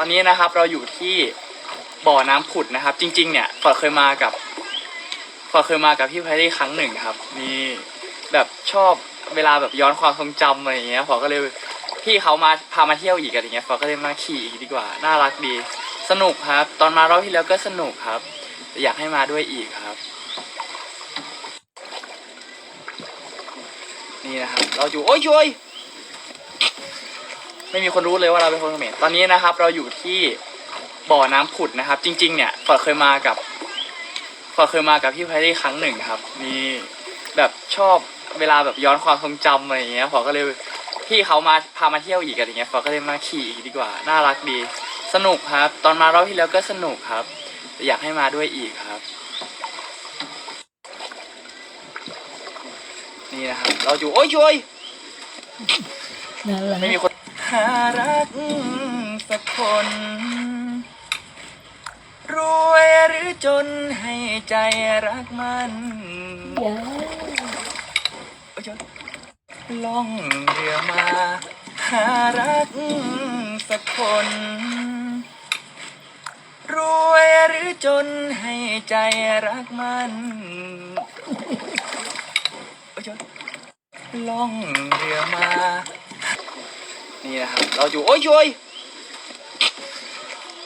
ตอนนี้นะครับเราอยู่ที่บ่อน้ำผุดนะครับ จริง ๆ เนี่ยฟอดเคยมากับฟอดเคยมากับพี่ไพรี่ครั้งหนึ่งครับ มีแบบชอบเวลาแบบย้อนความทรงจำอะไรอย่างเงี้ยฟอดก็เลยพี่เขามาพามาเที่ยวอีกอะไรเงี้ยฟอดก็เลยมาขี่อีกดีกว่าน่ารักดี สนุกครับ ตอนมารอบที่แล้วก็สนุกครับอยากให้มาด้วยอีกครับ นี่นะครับ เราอยู่โอ้ยช่วย ไม่มีคนรู้เลยว่าเราเป็นคนเขมรตอนนี้นะครับ เราอยู่ที่บ่อน้ำผุดนะครับ จริง ๆ เนี่ยฟอร์ดเคยมากับฟอร์ดเคยมากับพี่ไพรี่ครั้งหนึ่งครับ มีแบบชอบเวลาแบบย้อนความทรงจำอะไรอย่างเงี้ยฟอร์ดก็เลยพี่เขามาพามาเที่ยวอีกอะไรเงี้ยฟอร์ดก็เลยมาขี่อีกดีกว่าน่ารักดี สนุกครับ ตอนมารอบที่แล้วก็สนุกครับแต่อยากให้มาด้วยอีกครับ นี่นะครับ เราอยู่โอ้ยช่วยนั่นแหละไม่มีคน หารักสักคน รวยหรือจนให้ใจรักมันอย่าโอ้ยล่องเรือมา หารักสักคน รวยหรือจนให้ใจรักมันโอ้ยล่องเรือมา นี่นะครับ เราอยู่โอ้ยช่วย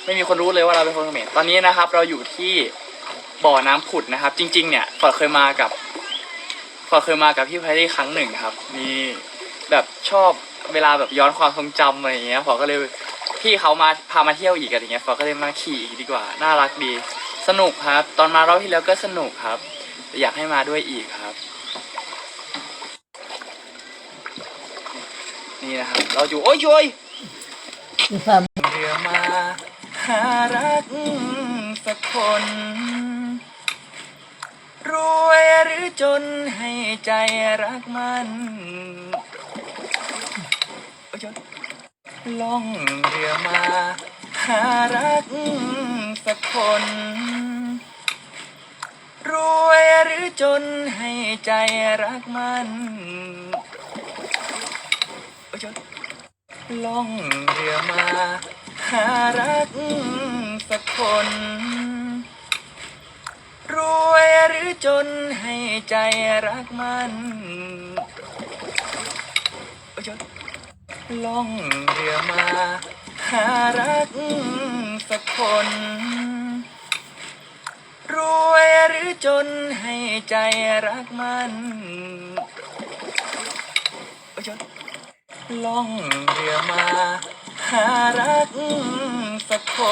ไม่มีคนรู้เลยว่าเราเป็นคนเขมรตอนนี้นะครับ เราอยู่ที่บ่อน้ำผุดนะครับ จริง ๆ เนี่ยฟอดเคยมากับฟอดเคยมากับพี่ไพรี่ครั้งหนึ่งครับ มีแบบชอบเวลาแบบย้อนความทรงจำอะไรอย่างเงี้ยฟอดก็เลยพี่เขามาพามาเที่ยวอีกอะไรเงี้ยฟอดก็เลยมาขี่อีกดีกว่าน่ารักดี สนุกครับ ตอนมารอบที่แล้วก็สนุกครับ อยากให้มาด้วยอีกครับ นี่นะครับ เราอยู่โอ้ยช่วยมีความเรือมาหารักสักคน รวยหรือจนให้ใจรักมันโอ้ยล่องเรือมา หารักสักคน รวยหรือจนให้ใจรักมัน ล่องเรือมา หารักสักคน รวยหรือจนให้ใจรักมันล่องเรือมา หารักสักคน รวยหรือจนให้ใจรักมันโอ้ย ล่องเรือมา หารักสักคน